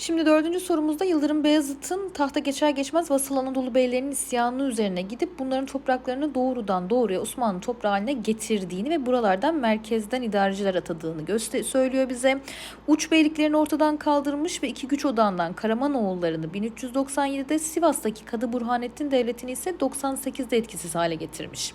Şimdi dördüncü sorumuzda Yıldırım Beyazıt'ın tahta geçer geçmez Vasıl Anadolu beylerinin isyanı üzerine gidip bunların topraklarını doğrudan doğruya Osmanlı toprağı haline getirdiğini ve buralardan merkezden idareciler atadığını göster söylüyor bize. Uç beyliklerini ortadan kaldırmış ve iki güç odağından Karamanoğullarını 1397'de Sivas'taki Kadı Burhanettin Devleti'ni ise 98'de etkisiz hale getirmiş.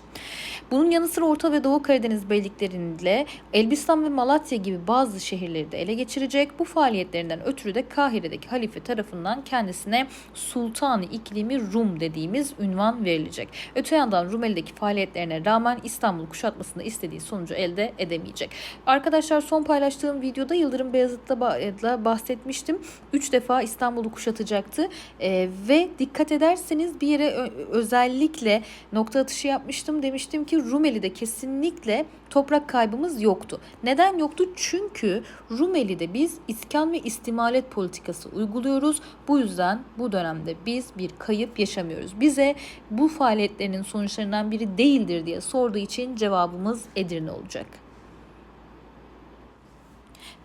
Bunun yanı sıra Orta ve Doğu Karadeniz beylikleriyle Elbistan ve Malatya gibi bazı şehirleri de ele geçirecek. Bu faaliyetlerinden ötürü de Kahire'deki halife tarafından kendisine Sultanı İklimi Rum dediğimiz ünvan verilecek. Öte yandan Rumeli'deki faaliyetlerine rağmen İstanbul kuşatmasını istediği sonucu elde edemeyecek. Arkadaşlar son paylaştığım videoda Yıldırım Beyazıt'la bahsetmiştim. Üç defa İstanbul'u kuşatacaktı Ee, ve dikkat ederseniz bir yere özellikle nokta atışı yapmıştım. Demiştim ki Rumeli'de kesinlikle toprak kaybımız yoktu. Neden yoktu? Çünkü Rumeli'de biz iskan ve istimalet politikası uyguluyoruz. Bu yüzden bu dönemde biz bir kayıp yaşamıyoruz. Bize bu faaliyetlerinin sonuçlarından biri değildir diye sorduğu için cevabımız Edirne olacak.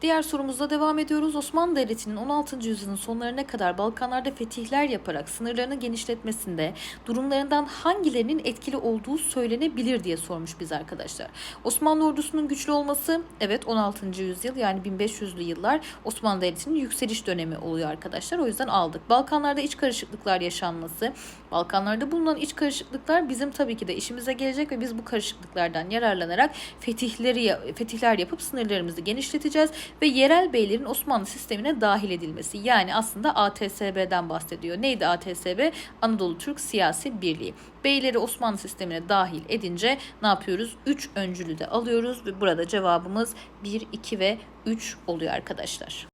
Diğer sorumuzla devam ediyoruz. Osmanlı Devleti'nin 16. yüzyılın sonlarına kadar Balkanlarda fetihler yaparak sınırlarını genişletmesinde durumlarından hangilerinin etkili olduğu söylenebilir diye sormuş biz arkadaşlar. Osmanlı ordusunun güçlü olması evet 16. yüzyıl yani 1500'lü yıllar Osmanlı Devleti'nin yükseliş dönemi oluyor arkadaşlar. O yüzden aldık. Balkanlarda iç karışıklıklar yaşanması. Balkanlarda bulunan iç karışıklıklar bizim tabii ki de işimize gelecek ve biz bu karışıklıklardan yararlanarak fetihleri fetihler yapıp sınırlarımızı genişleteceğiz ve yerel beylerin Osmanlı sistemine dahil edilmesi. Yani aslında ATSB'den bahsediyor. Neydi ATSB? Anadolu Türk Siyasi Birliği. Beyleri Osmanlı sistemine dahil edince ne yapıyoruz? 3 öncülü de alıyoruz ve burada cevabımız 1, 2 ve 3 oluyor arkadaşlar.